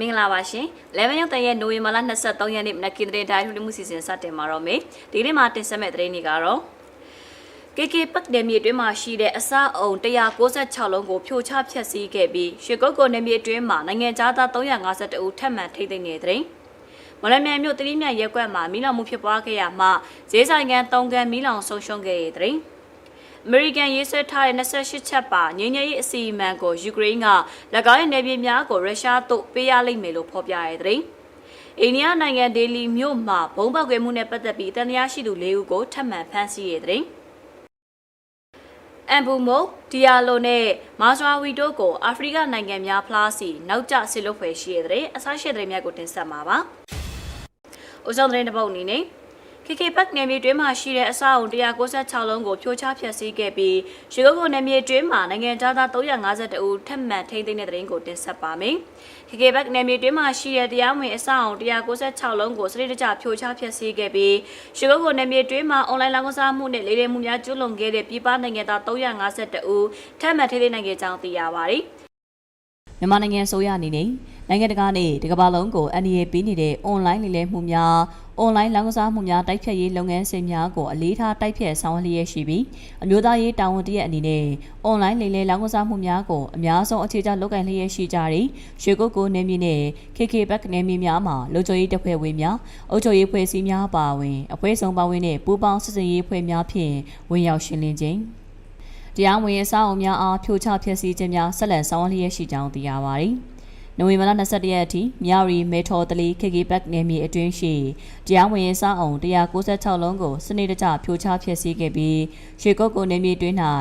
မင်္ဂလာပါရှင်။ Level ရုပ်တန်ရဲ့နိုဝင်ဘာလ23ရက်နေ့မနက်ခင်းသတင်းတိုင်းထုတ်လွှင့်မှုစီစဉ်စတင်မှာတော့မေ။ဒီနေ့မှာတင်ဆက်မဲ့သတင်းတွေကတော့ KK ပတ်နယ်မြေအတွင်းမှာရှိတဲ့အစအုံ196လုံးကိုဖြိုချဖျက်ဆီးခဲ့ပြီးရွှေကုတ်ကိုနယ်မြေအတွင်းမှာနိုင်ငံသား352ဦးထပ်မံထိသိမ်းနေတဲ့တဲ့။မလမြိုင်မြို့တတိမြတ်ရက်ကွက်မှာမီးလောင်မှုဖြစ်ပွားခဲ့ရမှဈေးဆိုင်ကန်3ကန်မီးလောင်ဆုံးရှုံးခဲ့တဲ့တဲ့။ American ရေးဆွဲထားတဲ့28ချက်ပါငြိမ်းချမ်းရေးအစီအမံကိုယူကရိန်းက၎င်းရဲ့နယ်မြေများကိုရုရှားသို့ပေးရလိမ့်မယ်လို့ဖော်ပြရတဲ့။အိန္ဒိယနိုင်ငံဒေလီမြို့မှာဘုံပေါက်ကွဲမှုနဲ့ပတ်သက်ပြီးတန်တရားရှိသူ၄ဦးကိုထပ်မံဖမ်းဆီးရတဲ့။အမ်ဘူမိုဒီယာလိုနဲ့မာဇွာဝီတို့ကိုအာဖရိကနိုင်ငံများဖလားစီနောက်ကျဆစ်လို့ဖွယ်ရှိရတဲ့အစားရှိတဲ့များကိုတင်ဆက်မှာပါ။အိုဆောင်တဲ့တစ်ပုတ်အနေနဲ့ KK ပတ်နယ်မြေတွင်းမှာရှိတဲ့အဆောက်အုံ196လုံးကိုဖြိုချဖျက်ဆီးခဲ့ပြီးရေကုတ်ကိုနယ်မြေတွင်းမှာနိုင်ငံသား352ဦးထပ်မံထိန်းသိမ်းတဲ့တဲ့ရင်ကိုတင်ဆက်ပါမယ်။ KK ပတ်နယ်မြေတွင်းမှာရှိတဲ့တရားဝင်အဆောက်အုံ196လုံးကိုစနစ်တကျဖြိုချဖျက်ဆီးခဲ့ပြီးရေကုတ်ကိုနယ်မြေတွင်းမှာအွန်လိုင်းလောင်းကစားမှုနဲ့လေလေမှုများကျူးလွန်ခဲ့တဲ့ပြည်ပနိုင်ငံသား352ဦးထပ်မံထိန်းသိမ်းနိုင်ခဲ့ကြောင်းသိရပါတယ်။မြန်မာနိုင်ငံဆိုရအနေနဲ့ နိုင်ငံတကာနဲ့တကမ္ဘာလုံးကို NDA ပေးနေတဲ့အွန်လိုင်းလိမ်လည်မှုများအွန်လိုင်းလောင်းကစားမှုများတိုက်ဖြတ်ရေးလုပ်ငန်းစဉ်များကိုအလေးထားတိုက်ဖြတ်ဆောင်ရွက်လျက်ရှိပြီးအမျိုးသားရေးတာဝန်တရက်အနေနဲ့အွန်လိုင်းလိမ်လည်လောင်းကစားမှုများကိုအများဆုံးအခြေချလုပ်ကိုင်လျက်ရှိကြတဲ့ရွှေကုတ်ကိုနေမြေနဲ့ KK Back နေမြေများမှာလူချိုရေးတပ်ဖွဲ့ဝင်များအုပ်ချုပ်ရေးဖွဲ့စည်းများပါဝင်အဖွဲ့ဆောင်ပါဝင်တဲ့ပူးပေါင်းစစ်စင်ရေးဖွဲ့များဖြင့်ဝင်ရောက်ရှင်းလင်းခြင်းတရားဝင်အဆောက်အအုံများအားဖြိုချဖျက်ဆီးခြင်းများဆက်လက်ဆောင်ရွက်လျက်ရှိကြောင်းသိရပါတယ်။ နိုဝင်ဘာလ22ရက်အထိမြရီမေထော်တလီ KK Back နယ်မြေအတွင်းရှိတရားဝင်အဆောက်အုံ196လုံးကိုစနစ်တကျဖြိုချဖျက်ဆီးခဲ့ပြီးရွှေကုတ်ကိုနယ်မြေတွင်း၌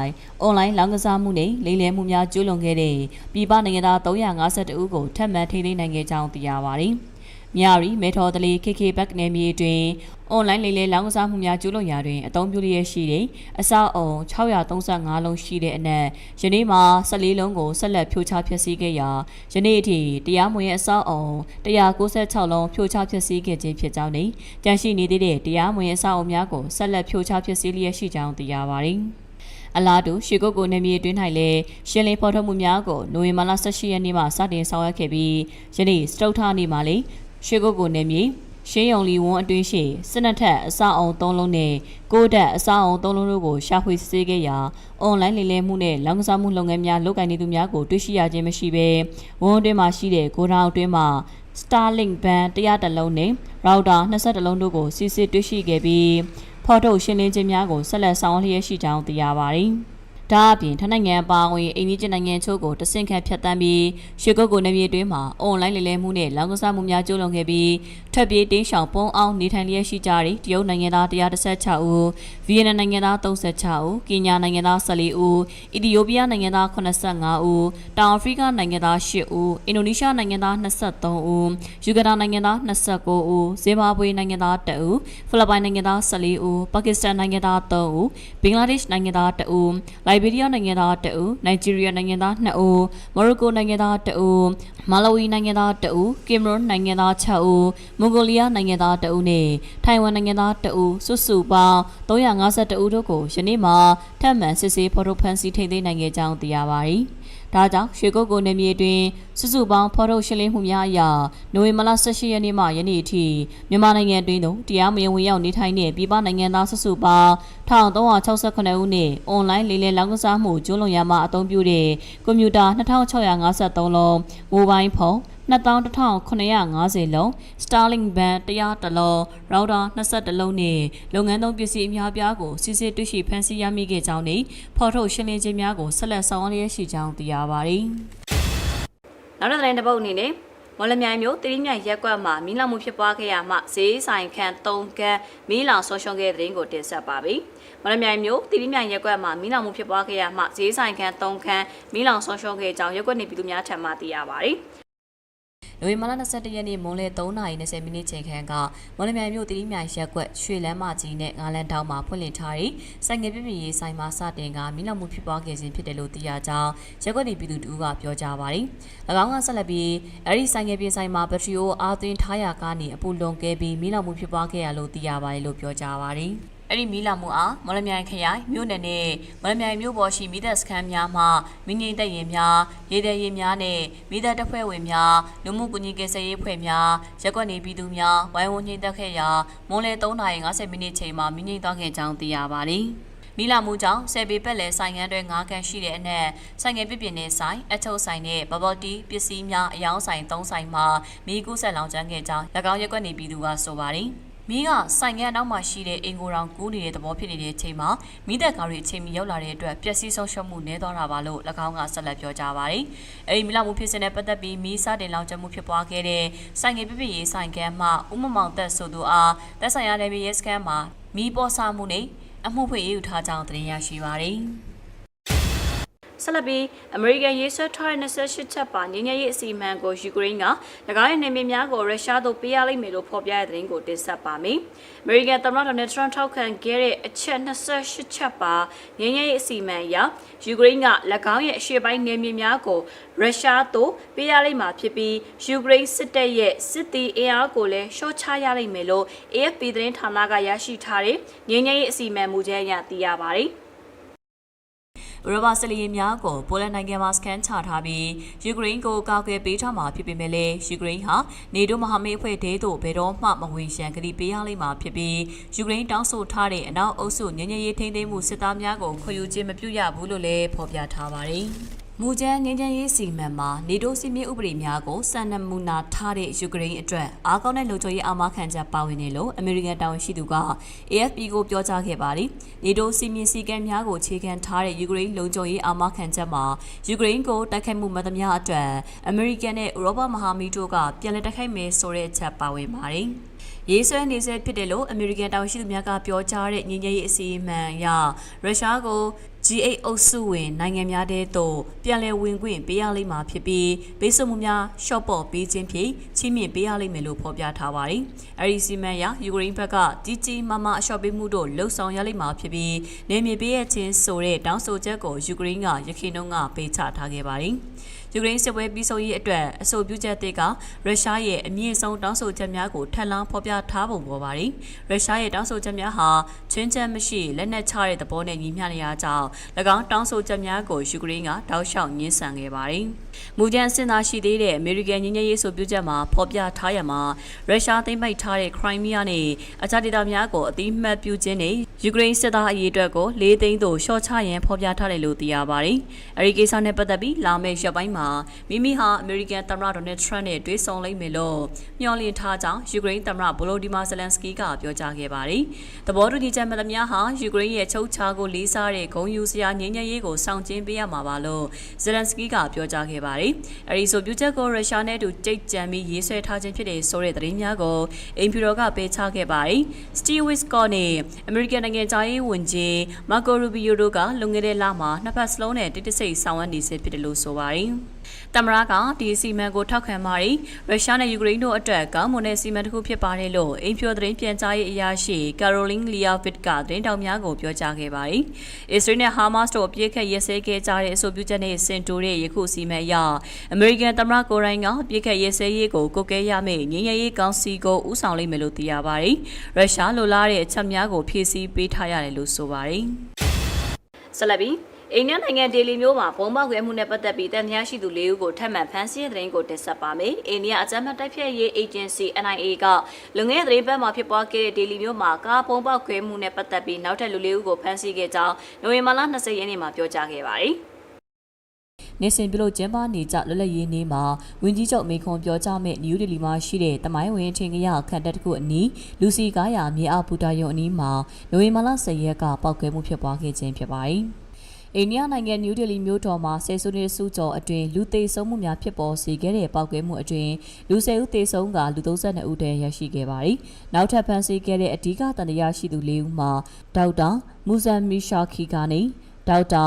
အွန်လိုင်းလောင်းကစားမှုနဲ့လိမ်လည်မှုများကျူးလွန်ခဲ့တဲ့ပြည်ပနိုင်ငံသား352ဦးကိုထပ်မံထိန်းသိမ်းနိုင်ခဲ့ကြောင်းသိရပါတယ်။ မြရီမေထော်တလီ KK Back နယ်မြေတွင်အွန်လိုင်းလိမ်လည်လောင်းကစားမှုများကျူးလွန်ရာတွင်အသုံးပြုလျက်ရှိတဲ့အဆောက်အုံ635လုံးရှိတဲ့အနက်ယနေ့မှာ14လုံးကိုဆက်လက်ဖြိုချဖျက်ဆီးခဲ့ရာယနေ့အထိတရားမဝင်အဆောက်အုံ196လုံးဖြိုချဖျက်ဆီးခဲ့ခြင်းဖြစ်ကြောင်းနှင့်ကြန့်ရှိနေသေးတဲ့တရားမဝင်အဆောက်အုံများကိုဆက်လက်ဖြိုချဖျက်ဆီးလျက်ရှိကြောင်းသိရပါသည်အလားတူရှီကုတ်ကိုနေမြေတွင်း၌လည်းရှင်းလင်းဖော်ထုတ်မှုများကိုနိုဝင်ဘာလ18ရက်နေ့မှစတင်ဆောင်ရွက်ခဲ့ပြီးယနေ့စတုတ်ထနေ့မှာလည်း ရှေကုတ်ကိုနေမြေရှင်းယုံလီဝန်းအတွင်းရှိစစ်နက်ထက်အဆောက်အုံ၃လုံးနဲ့ကိုးတက်အဆောက်အုံ၃လုံးတို့ကိုရှာဖွေစစ်ဆေးခဲ့ရာအွန်လိုင်းလိမ်လည်မှုနဲ့လောင်းကစားမှုလုပ်ငန်းများလုပ်ကိုင်နေသူများကိုတွေ့ရှိရခြင်းမရှိဘဲဝန်းအတွင်းမှာရှိတဲ့ဂိုဒေါင်အတွင်းမှာ Starlink band 100တလုံးနဲ့ router 20လုံးတို့ကိုစစ်စစ်တွေ့ရှိခဲ့ပြီးဖော်ထုတ်ရှင်းလင်းခြင်းများကိုဆက်လက်ဆောင်ရွက်လျက်ရှိကြောင်းသိရပါတယ်။ ဒါအပြင်ထိုင်းနိုင်ငံပါဝင်အိန္ဒိယနိုင်ငံချို့ကိုတဆင့်ခံဖြတ်တန်းပြီးရွှေကုတ်ကိုနေမြေတွင်းမှာအွန်လိုင်းလိမ်လည်မှုနဲ့လောင်းကစားမှုများကျူးလွန်ခဲ့ပြီးထွက်ပြေးတင်းရှောင်ပုံအောင်နေထိုင်လျက်ရှိကြတဲ့တရုတ်နိုင်ငံသား116ဦးဗီယက်နမ်နိုင်ငံသား36ဦးကင်ညာနိုင်ငံသား14ဦးအီသီယိုးပီးယားနိုင်ငံသား85ဦးတောင်အာဖရိကနိုင်ငံသား10ဦးအင်ဒိုနီးရှားနိုင်ငံသား23ဦးယူဂန်ဒါနိုင်ငံသား29ဦးဇင်ဘာဘွေနိုင်ငံသား1ဦးဖိလစ်ပိုင်နိုင်ငံသား14ဦးပါကစ္စတန်နိုင်ငံသား3ဦးဘင်္ဂလားဒေ့ရှ်နိုင်ငံသား1ဦးလိုက်ဘေးရီးယားနိုင်ငံသား2ဦးနိုင်ဂျီးရီးယားနိုင်ငံသား2ဦးမော်ရိုကိုနိုင်ငံသား2ဦးမာလဝီနိုင်ငံသား2ဦးကင်မရွန်နိုင်ငံသား6ဦးမွန်ဂိုလီးယားနိုင်ငံသား2ဦးနဲ့ထိုင်ဝမ်နိုင်ငံသား2ဦးစုစုပေါင်း352ဦးတို့ကိုယနေ့မှထပ်မံစစ်ဆေးဖော်ထုတ်ဖမ်းဆီးထိန်းသိမ်းနိုင်ခဲ့ကြောင်းသိရပါတယ်။ဒါကြောင့်ရွှေကုတ်ကိုနယ်မြေတွင်စုစုပေါင်းဖော်ထုတ်ရှင်းလင်းမှုများအရနိုဝင်ဘာလ18ရက်နေ့မှယနေ့အထိမြန်မာနိုင်ငံတွင်သို့တရားမဝင်ရောက်နေထိုင်တဲ့ပြည်ပနိုင်ငံသားစုစုပေါင်း1368ဦးနှင့်အွန်လိုင်းလေလည်လောင်းကစားမှုကျူးလွန်ရမှအသုံးပြုတဲ့ကွန်ပျူတာ2653လုံးမိုဘိုင်းဖုန်း 21,950လုံး Starlink band 100တလုံး router 21လုံးနဲ့လုပ်ငန်းသုံးပစ္စည်းအများပြားကိုစစ်စစ်တွေ့ရှိဖမ်းဆီးရမိခဲ့ကြောင်းနဲ့ဖော်ထုတ်ရှင်းလင်းခြင်းများကိုဆက်လက်ဆောင်ရွက်ရရှိကြောင်းသိရပါတယ်။နောက်တစ်သတင်းတစ်ပုဒ်အနေနဲ့မော်လမြိုင်မြို့တိရိမြိုင်ရက်ကွက်မှာမီးလောင်မှုဖြစ်ပွားခဲ့ရမှဈေးဆိုင်ခန့်၃ကန်းမီးလောင်ဆုံးရှုံးခဲ့တဲ့တဲ့ရင်ကိုတင်ဆက်ပါပြီ။မော်လမြိုင်မြို့တိရိမြိုင်ရက်ကွက်မှာမီးလောင်မှုဖြစ်ပွားခဲ့ရမှဈေးဆိုင်ခန့်၃ခန်းမီးလောင်ဆုံးရှုံးခဲ့ကြောင်းရက်ကွက်နေပြည်သူများထံမှသိရပါတယ်။ နိုဝင်ဘာလ22ရက်နေ့မွန်းလယ်3:20မိနစ်ချိန်ခန့်ကမော်လမြိုင်မြို့တိရိမြိုင်ရက်ကွက်ရွှေလမ်းမကြီးနဲ့ငါးလန်းတောင်းမှာဖွင့်လှစ်ထားတဲ့ဆိုင်ငယ်ပြပြရေးဆိုင်မှာစတင်ကမိလောက်မှုဖြစ်ပွားခဲ့ခြင်းဖြစ်တယ်လို့သိရကြောင်းရက်ကွက်နေပြည်သူတို့ကပြောကြားပါတယ်။၎င်းကဆက်လက်ပြီးအဲဒီဆိုင်ငယ်ပြဆိုင်မှာဘက်ထရီအိုအားသွင်းထားရာကနေအပူလွန်ကဲပြီးမိလောက်မှုဖြစ်ပွားခဲ့ရလို့သိရပါတယ်လို့ပြောကြားပါတယ်။ အဲ့ဒီမီးလောင်မှုအားမော်လမြိုင်ခရိုင်မြို့နယ်နဲ့မော်လမြိုင်မြို့ပေါ်ရှိမိသက်စခန်းများမှမိငိမ့်သက်ရင်များရေတဲ့ရင်များနဲ့မိသက်တပ်ဖွဲ့ဝင်များလူမှုကူညီကယ်ဆယ်ရေးဖွဲ့များရက်ကွက်နေပြည်သူများဝိုင်းဝန်းညှိတက်ခဲ့ရာမွန်လယ်3:50မိနစ်ချိန်မှာမိငိမ့်သွားခဲ့ကြောင်းသိရပါတယ်။မီလာမှုကြောင့်ဆယ်ပေပက်လဲဆိုင်ငန်းတွေ၅ခန်းရှိတဲ့အနက်ဆိုင်ငယ်ပြပြင်းနေဆိုင်အထုပ်ဆိုင်နဲ့ဘဘတီပစ္စည်းများအယောင်းဆိုင်၃ဆိုင်မှာမီးကူးဆက်လောင်ကျွမ်းခဲ့ကြောင်း၎င်းရက်ကွက်နေပြည်သူကဆိုပါတယ်။ မီးကဆိုင်ငယ်နောက်မှာရှိတဲ့အင်ကိုရောင်ကူးနေတဲ့သဘောဖြစ်နေတဲ့အချိန်မှာမိသက်ကားတွေအချိန်မီရောက်လာတဲ့အတွက်ပျက်စီးဆုံးရှုံးမှုနည်းသွားတာပါလို့၎င်းကဆက်လက်ပြောကြားပါတယ်။အဲဒီမီလာမှုဖြစ်စဉ်နဲ့ပတ်သက်ပြီးမီးစတင်လောင်ကျွမ်းမှုဖြစ်ပွားခဲ့တဲ့ဆိုင်ငယ်ပြပြရေးဆိုင်ကမ်းမှဥမမောင်သက်ဆိုသူအားသက်ဆိုင်ရာနယ်မြေရဲစခန်းမှာမီးပေါ်ဆမှုနဲ့အမှုဖွင့်ရယူထားကြောင်းတင်ရရှိပါတယ်။ ဆက်လက်ပြီးအမေရိကန်ရေးဆွဲထားတဲ့28ချက်ပါငြိမ်းချမ်းရေးအစီအမံကိုယူကရိန်းက၎င်းရဲ့နေမြေများကိုရုရှားသို့ပေးရလိမ့်မယ်လို့ဖော်ပြတဲ့သတင်းကိုတင်ဆက်ပါမယ်။အမေရိကန်သမ္မတဒေါ်နယ်ထရန့်ထောက်ခံခဲ့တဲ့အချက်28ချက်ပါငြိမ်းချမ်းရေးအစီအမံအရယူကရိန်းက၎င်းရဲ့အရှေ့ပိုင်းနေမြေများကိုရုရှားသို့ပေးရလိမ့်မှာဖြစ်ပြီးယူကရိန်းစစ်တပ်ရဲ့စစ်တီအင်အားကိုလည်းရှော့ချရလိမ့်မယ်လို့ AFP သတင်းဌာနကရရှိထားတဲ့ငြိမ်းချမ်းရေးအစီအမံမူကြမ်းအရသိရပါတယ်။ ဥရောပစလီများကိုပိုလန်နိုင်ငံမှာစကန်ချထားပြီးယူကရိန်းကိုကာကွယ်ပေးထားမှာဖြစ်ပေမဲ့လည်းယူကရိန်းဟာနေတိုမဟာမိတ်အဖွဲ့ဒေသို့ဘယ်တော့မှမဝင်ရန်ကတိပေးရလိမ့်မှာဖြစ်ပြီးယူကရိန်းတောင်းဆိုထားတဲ့အနောက်အုပ်စုညဉ့်ညဉ့်ရေးထိန်းသိမ်းမှုစစ်သားများကိုခွင့်ယူခြင်းမပြုရဘူးလို့လည်းဖော်ပြထားပါတယ်။ မူကျန်းငင်းချမ်းရေးစီမံမှာနေတိုးစီမင်းဥပဒေများကိုစံနမူနာထားတဲ့ယူကရိန်းအတွက်အားကောင်းတဲ့လုံခြုံရေးအာမခံချက်ပါဝင်တယ်လို့အမေရိကန်တာဝန်ရှိသူက AFP ကိုပြောကြားခဲ့ပါတယ်။နေတိုးစီမင်းစည်းကမ်းများကိုခြေခံထားတဲ့ယူကရိန်းလုံခြုံရေးအာမခံချက်မှာယူကရိန်းကိုတိုက်ခိုက်မှုမှတ်သမျှအတွက်အမေရိကန်နဲ့ဥရောပမဟာမိတ်တို့ကပြန်လည်တိုက်ခိုက်မယ်ဆိုတဲ့အချက်ပါဝင်ပါတယ်။ရေးဆွဲနေဆဲဖြစ်တယ်လို့အမေရိကန်တာဝန်ရှိသူများကပြောကြားတဲ့ညဉ့်ညရေးအစီအမံအရရုရှားကို G8 အုပ်စုဝင်နိုင်ငံများတဲသို့ပြန်လည်ဝင်ခွင့်ပေးရလိမ့်မှာဖြစ်ပြီးပေးစွမှုများရှော့ပေါ့ပေးခြင်းဖြင့်ချီးမြှင့်ပေးရလိမ့်မယ်လို့ဖော်ပြထားပါတယ်။အဲဒီစီမံအရယူကရိန်းဘက်ကကြီးကြီးမားမားအလျှော့ပေးမှုတို့လှုံ့ဆော်ရလိမ့်မှာဖြစ်ပြီးနေမြေပေးရခြင်းဆိုတဲ့တောင်းဆိုချက်ကိုယူကရိန်းကရခိုင်နှုန်းကပေးချထားခဲ့ပါတယ်။ယူကရိန်းစစ်ပွဲပြီးဆုံးရေးအတွက်အဆိုပြုချက်တွေကရုရှားရဲ့အမြင့်ဆုံးတောင်းဆိုချက်များကိုထပ်လောင်းဖော်ပြထားပုံပေါ်ပါတယ်။ရုရှားရဲ့တောင်းဆိုချက်များဟာ ချင်းချမ်းမရှိလက်နက်ချတဲ့သဘောနဲ့ညီမျှနေရကြောင်း၎င်းတောင်းဆိုချက်များကိုယူကရိန်းကတောက်လျှောက်ညှင်းဆန်ခဲ့ပါတယ်။မူကြမ်းစင်သာရှိသေးတဲ့အမေရိကန်ညီညွတ်ရေးဆိုပြုချက်မှာဖော်ပြထားရမှာရုရှားသိမ်းပိုက်ထားတဲ့ခရိုင်းမီးယားနဲ့အခြားဒေသများကိုအတိမတ်ပြုခြင်းနဲ့ယူကရိန်းစစ်သားအရေးအတွက်ကို၄သိန်းသို့ရှော့ချရန်ဖော်ပြထားတယ်လို့သိရပါတယ်။အဲဒီကိစ္စနဲ့ပတ်သက်ပြီးလာမယ့်ရက်ပိုင်းမှာမိမိဟာအမေရိကန်သမ္မတဒေါ်နယ်ထရန့်နဲ့တွေ့ဆုံလိမ့်မယ်လို့မျှော်လင့်ထားကြောင်းယူကရိန်းသမ္မတဗိုလိုဒီမာဇလန်စကီကပြောကြားခဲ့ပါတယ်။သဘောတူညီချက်မှန်သမျှဟာယူကရိန်းရဲ့ချုပ်ချာကိုလေးစားတဲ့ဂုံယူစရာငြိမ်းချမ်းရေးကိုဆောင်ကျဉ်ပေးရမှာပါလို့ဇလန်စကီကပြောကြားခဲ့ပါတယ်။အဲဒီဆိုပြုချက်ကိုရုရှားနဲ့အတူကြိတ်ကြံပြီးရေးဆွဲထားခြင်းဖြစ်တဲ့ဆိုတဲ့သတင်းများကိုအင်ဖြူတော်ကပေးချခဲ့ပါတယ်။ Steve Witkoff နဲ့အမေရိကန်နိုင်ငံသားရေးဝန်ကြီးမာကိုရူဘီယိုတို့ကလွန်ခဲ့တဲ့လမှာနှစ်ဖက်စလုံးနဲ့တိတိစိတ်ဆောင်ရွက်နေစေဖြစ်တယ်လို့ဆိုပါတယ်။ တမရကဒီစီမံကိုထောက်ခံပါတယ်ရုရှားနဲ့ယူကရိန်းတို့အတွက်ကောင်းမွန်တဲ့စီမံတစ်ခုဖြစ်ပါတယ်လို့အင်ဖြိုသတင်းပြန်ကြားရေးအရာရှိကာရိုလင်းလီယာဗစ်ကသတင်းတောင်များကိုပြောကြားခဲ့ပါတယ်အစ္စရေးနဲ့ဟာမတ်စ်တို့အပြစ်ခတ်ရဲစဲခဲ့ကြတဲ့အဆိုပြုချက်နဲ့ဆင်တူတဲ့ယခုစီမံအရအမေရိကန်သမ္မတကိုရိုင်းကအပြစ်ခတ်ရဲစဲရေးကိုကိုကဲရမယ့်ငြိမ်းချမ်းရေးကောင်စီကိုဦးဆောင်လိမ့်မယ်လို့သိရပါတယ်ရုရှားလိုလားတဲ့အချက်များကိုဖြည့်ဆည်းပေးထားရတယ်လို့ဆိုပါတယ်ဆက်လက်ပြီး အိန္ဒိယနိုင်ငံဒေလီမြို့မှာဘုံပေါက်ကွဲမှုနဲ့ပတ်သက်ပြီးတန်တရားရှိသူ၄ဦးကိုထပ်မံဖမ်းဆီးတဲ့သတင်းကိုတင်ဆက်ပါမယ်။အိန္ဒိယအကြမ်းဖက်တိုက်ဖျက်ရေး agency NIA ကလွန်ခဲ့တဲ့သတင်းပတ်မှာဖြစ်ပွားခဲ့တဲ့ဒေလီမြို့မှာကားဘုံပေါက်ကွဲမှုနဲ့ပတ်သက်ပြီးနောက်ထပ်လူ၄ဦးကိုဖမ်းဆီးခဲ့ကြောင်းနိုဝင်ဘာလ20ရက်နေ့မှာပြောကြားခဲ့ပါတယ်။နေစဉ်ပြုလုပ်ကျင်းပနေကြလွတ်လပ်ရေးနေ့မှာဝင်းကြီးချုပ်မေခွန်ပြောကြားမဲ့နယူးဒေလီမှာရှိတဲ့တမိုင်းဝင်ထင်ကရခန့်တက်တစ်ခုအနီးလူစီကားရာမြေအောက်ဘူတာယုံအနီးမှာနိုဝင်ဘာလ10ရက်ကပောက်ကွဲမှုဖြစ်ပွားခဲ့ခြင်းဖြစ်ပါတယ်။ အိန္ဒိယနိုင်ငံနယူးဒေလီမြို့တော်မှာဆယ်စုနှစ်စုကျော်အတွင်းလူသေဆုံးမှုများဖြစ်ပေါ်စေခဲ့တဲ့ပောက်ကွဲမှုအတွင်းလူ10ဦးသေဆုံးကလူ32ဦးတည်းရရှိခဲ့ပါတယ်။နောက်ထပ်ဖမ်းဆီးခဲ့တဲ့အဓိကတန်တရားရှိသူ၄ဦးမှာဒေါက်တာမူဇန်မီရှာခီကနေဒေါက်တာ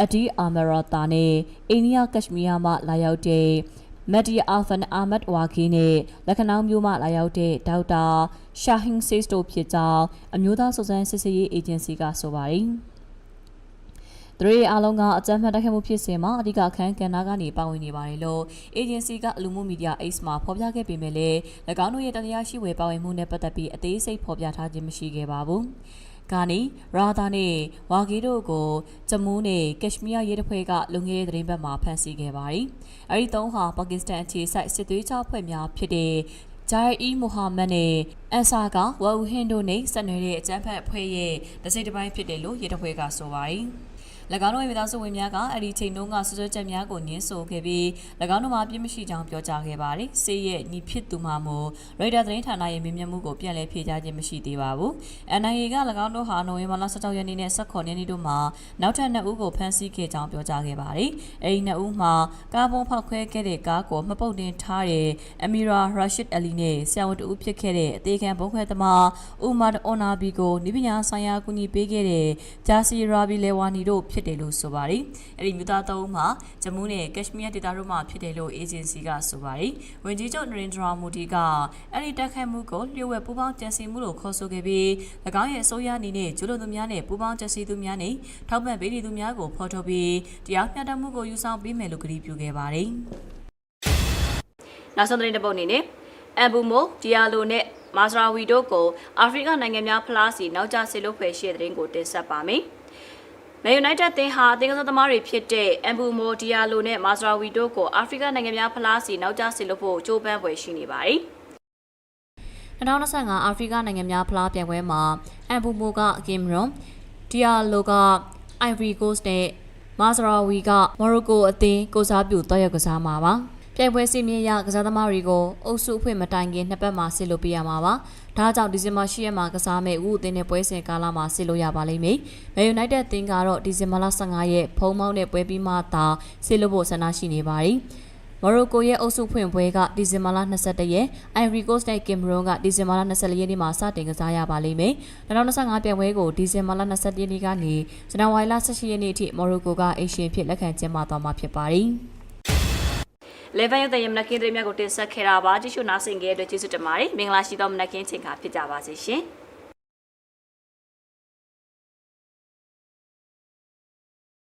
အဒီအာမရာတာနဲ့အိန္ဒိယကက်ရှမီးယားမှလာရောက်တဲ့မက်ဒီအာဖန်အာမတ်ဝါကီနဲ့လက်ခဏောင်းမျိုးမှလာရောက်တဲ့ဒေါက်တာရှာဟင်ဆေးစတိုဖြစ်ကြောင်းအမျိုးသားစုံစမ်းစစ်ဆေးရေးအေဂျင်စီကဆိုပါတယ်။ သူတို့ရဲ့အားလုံးကအကြမ်းဖက်တိုက်ခိုက်မှုဖြစ်စဉ်မှာအဓိကအခန်းကဏ္ဍကနေပါဝင်နေပါတယ်လို့ agency ကလူမှုမီဒီယာ X မှာဖော်ပြခဲ့ပေမဲ့လည်း၎င်းတို့ရဲ့တရားရှိဝေပါဝင်မှုနဲ့ပတ်သက်ပြီးအသေးစိတ်ဖော်ပြထားခြင်းမရှိခဲ့ပါဘူး။နီရာသာနဲ့ဝါဂီတို့ကိုဂျမူးနဲ့ကက်ရှမီးယားရဲတပ်ဖွဲ့ကလုံငယ်တဲ့သတင်းဘက်မှာဖမ်းဆီးခဲ့ပါတယ်။အဲဒီသုံးဟာပါကစ္စတန်အခြေစိုက်စစ်သွေးကြောဖွဲ့များဖြစ်တဲ့ဂျိုင်အီမိုဟာမက်နဲ့အန်ဆာကဝါဦးဟင်တို့နဲ့ဆက်နွယ်တဲ့အကြမ်းဖက်အဖွဲ့ရဲ့တစိမ့်တစ်ပိုင်းဖြစ်တယ်လို့ရဲတပ်ဖွဲ့ကဆိုပါတယ်။၎ င်းတို့ရဲ့မိသားစုဝင်များကအဲ့ဒီချိန်တုန်းကဆွဆွချက်များကိုညှင်းဆိုခဲ့ပြီး၎င်းတို့မှာပြစ်မရှိကြောင်းပြောကြားခဲ့ပါတယ်။စေရဲ့ညီဖြစ်သူမှမို့ရိုက်တာသတင်းဌာနရဲ့မြင်မြင်မှုကိုပြန်လည်ဖြေကြားခြင်းမရှိသေးပါဘူး။ NIA က၎င်းတို့ဟာနိုဝင်ဘာလ16ရက်နေ့နဲ့19ရက်နေ့တို့မှာနောက်ထပ်2ဦးကိုဖမ်းဆီးခဲ့ကြောင်းပြောကြားခဲ့ပါတယ်။အဲဒီ2ဦးမှာကားပုံဖောက်ခွဲခဲ့တဲ့ကားကိုမှပုတ်တင်ထားတဲ့အမီရာရာရှစ်အလီနဲ့ဆရာဝန်တဦးဖြစ်ခဲ့တဲ့အသေးခံဘုံခွဲသမားဦးမာဒ်အော်နာဘီကိုနိပညာဆိုင်ရာကူညီပေးခဲ့တဲ့ဂျာစီရာဘီလေဝါနီတို့ဖြစ်တယ်လို့ဆိုပါတယ်။အဲဒီမြို့သားသုံးမှာဂျမူးနဲ့ကက်ရှမီးယားဒေသတို့မှာဖြစ်တယ်လို့အေဂျင်စီကဆိုပါတယ်။ဝန်ကြီးချုပ်နရင်ဒရာမူဒီကအဲဒီတက်ခိုက်မှုကိုလျှို့ဝှက်ပူးပေါင်းကြံစည်မှုလို့ခေါ်ဆိုခဲ့ပြီး၎င်းရဲ့အစိုးရအနေနဲ့ကျူးလွန်သူများနဲ့ပူးပေါင်းကြံစည်သူများနဲ့ထောက်ပံ့ပေးနေသူများကိုဖော်ထုတ်ပြီးတရားမျှတမှုကိုယူဆောင်ပေးမယ်လို့ကတိပြုခဲ့ပါတယ်။နောက်ဆုံးသတင်းတစ်ပုဒ်အနေနဲ့အမ်ဘူမိုဒီယာလိုနဲ့မာစရာဝီတို့ကိုအာဖရိကနိုင်ငံများဖလားစီနောက်ကျဆစ်လို့ဖွယ်ရှိတဲ့သတင်းကိုတင်ဆက်ပါမယ်။ မဲယူနိုက်တက်တင်ဟာအသင်းကစားသမားတွေဖြစ်တဲ့အမ်ဘူမိုဒီယာလိုနဲ့မာစရာဝီတို့ကိုအာဖရိကနိုင်ငံများဖလားစီနောက်ကျဆစ်လို့ဖို့ကြိုးပမ်းဖွယ်ရှိနေပါတယ်။2025အာဖရိကနိုင်ငံများဖလားပြိုင်ပွဲမှာအမ်ဘူမိုကဂင်မရွန်ဒီယာလိုကအိုင်ဗရီကို့စ်နဲ့မာဇရာဝီကမော်ရိုကိုအသင်းကိုစားပြုတောက်ရောက်ကစားမှာပါ ပြိုင်ပွဲစီမင်းရကစားသမားတွေကိုအုပ်စုအဖွင့်မတိုင်ခင်နှစ်ပတ်မှာဆစ်လို့ပြရမှာပါဒါကြောင့်ဒီဇင်ဘာ10ရက်မှာကစားမယ့်ဦးအသင်းနဲ့ပွဲစဉ်ကာလမှာဆစ်လို့ရပါလိမ့်မယ်မဲယူနိုက်တက်အသင်းကတော့ဒီဇင်ဘာလ15ရက်ဖုံးမောင်းနဲ့ပွဲပြီးမှသာဆစ်လို့ဖို့ဆန္ဒရှိနေပါတယ်မော်ရိုကိုရဲ့အုပ်စုဖွင့်ပွဲကဒီဇင်ဘာလ22ရက်၊အိုင်ဗရီကို့စ်နဲ့ကင်မရွန်ကဒီဇင်ဘာလ24ရက်နေ့မှာစတင်ကစားရပါလိမ့်မယ်။2025ပြိုင်ပွဲကိုဒီဇင်ဘာလ21ရက်နေ့ကနေဇန်နဝါရီလ18ရက်နေ့အထိမော်ရိုကိုကအေရှင်ဖြစ်လက်ခံကျင်းပသွားမှာဖြစ်ပါတယ်။ level ရုပ်သံရမနကင်းသတင်းများကိုတင်ဆက်ခဲ့တာပါကြည့်ရှုနားဆင်ကြတဲ့အတွက်ကျေးဇူးတင်ပါတယ်မင်္ဂလာရှိသောမနကင်းချိန်ခါဖြစ်ကြပါစေရှင်